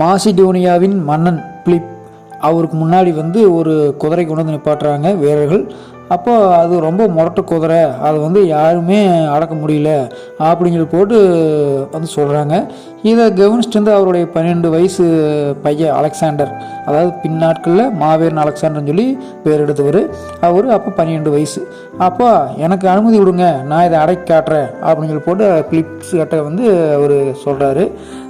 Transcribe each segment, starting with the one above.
மாசிடோனியாவின் மன்னன் பிலிப் அவருக்கு முன்னாடி வந்து ஒரு குதிரை கொண்டு வந்து நிப்பாட்டுறாங்க வீரர்கள். அப்போ அது ரொம்ப முரட்டு குதிரை அதை வந்து யாருமே அடக்க முடியல அப்படிங்கிற போட்டு வந்து சொல்கிறாங்க இதை கவனிச்சிட்டு வந்து அவருடைய பன்னெண்டு வயசு பையன் அலெக்சாண்டர் அதாவது பின்னாட்களில் மாவீரன் அலெக்சாண்டர்னு சொல்லி பேர் எடுத்தவர் அவர் அப்போ பன்னிரெண்டு வயசு. அப்போ எனக்கு அனுமதி விடுங்க நான் இதை அடக்கி காட்டுறேன் அப்படின்னு சொல்லி போட்டு பிலிப்ஸ் கட்ட வந்து அவர் சொல்கிறாரு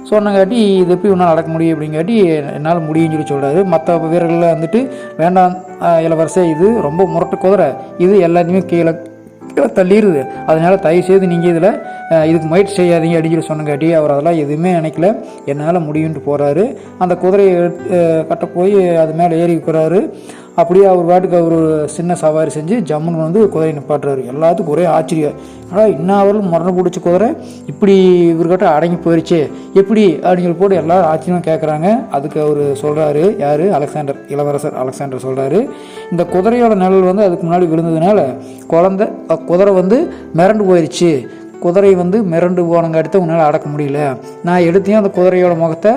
சொன்னங்காட்டி இது எப்படி உன்னால் அடக்க முடியும் அப்படிங்காட்டி என்னால் முடியும்னு சொல்லி சொல்கிறாரு மற்ற வீரர்கள்லாம் வந்துட்டு வேண்டாம் இளவரசே இது ரொம்ப முரட்டு குதிரை இது எல்லாத்தையுமே கீழே தள்ளிடுது அதனால் தயவு செய்து நீங்கள் இதில் இதுக்கு முயற்சி செய்யாதீங்க அப்படின்னு சொல்லி சொன்னங்காட்டி அவர் அதெல்லாம் எதுவுமே நினைக்கல. என்னால் முடியும்ட்டு போகிறாரு அந்த குதிரையை எடுத்து, கட்ட போய் அது மேலே ஏறி இருக்கிறாரு அப்படியே அவர் பாட்டுக்கு அவர் ஒரு சின்ன சவாரி செஞ்சு ஜம்முன்னு வந்து குதிரையை நிப்பாட்டுறாரு. எல்லாத்துக்கும் ஒரே ஆச்சரியம் ஆனால் இன்னும் அவரும் மரண பிடிச்ச குதிரை இப்படி இவர்கிட்ட அடங்கி போயிடுச்சு எப்படி அப்படின்னு போட்டு எல்லாரும் ஆச்சரியமாக கேட்குறாங்க அதுக்கு அவர் சொல்கிறாரு யார்? அலெக்சாண்டர் இளவரசர் அலெக்சாண்டர் சொல்கிறாரு இந்த குதிரையோட நிழல் வந்து அதுக்கு முன்னாடி விழுந்ததுனால குழந்தை குதிரை வந்து மிரண்டு போயிடுச்சு குதிரை வந்து மிரண்டு போனங்காட்டி உன்னால் அடக்க முடியல. நான் எடுத்தையும் அந்த குதிரையோட முகத்தை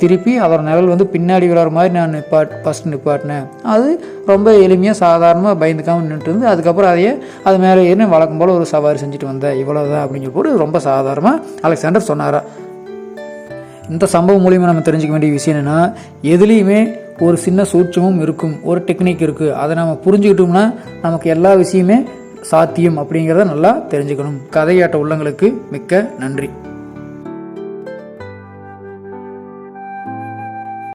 திருப்பி அதோட நிழல் வந்து பின்னாடி விழற மாதிரி நான் நிப்பாட் ஃபஸ்ட் நிப்பாட்டினேன். அது ரொம்ப எளிமையாக சாதாரணமாக பயந்துக்காமல் நின்றுட்டு இருந்து அதுக்கப்புறம் அதையே அது மேலே ஏறி வழக்கம் போல் ஒரு சவாரி செஞ்சுட்டு வந்தேன். இவ்வளோதான் அப்படிங்கிற போட்டு ரொம்ப சாதாரணமாக அலெக்சாண்டர் சொன்னாரா. இந்த சம்பவம் மூலியமாக நம்ம தெரிஞ்சுக்க வேண்டிய விஷயம் என்னென்னா எதுலேயுமே ஒரு சின்ன சூட்சமும் இருக்கும். ஒரு டெக்னிக் இருக்குது அதை நம்ம புரிஞ்சுக்கிட்டோம்னா நமக்கு எல்லா விஷயமே சாத்தியம் அப்படிங்கிறத நல்லா தெரிஞ்சுக்கணும். கதையாட்ட உள்ளங்களுக்கு மிக்க நன்றி.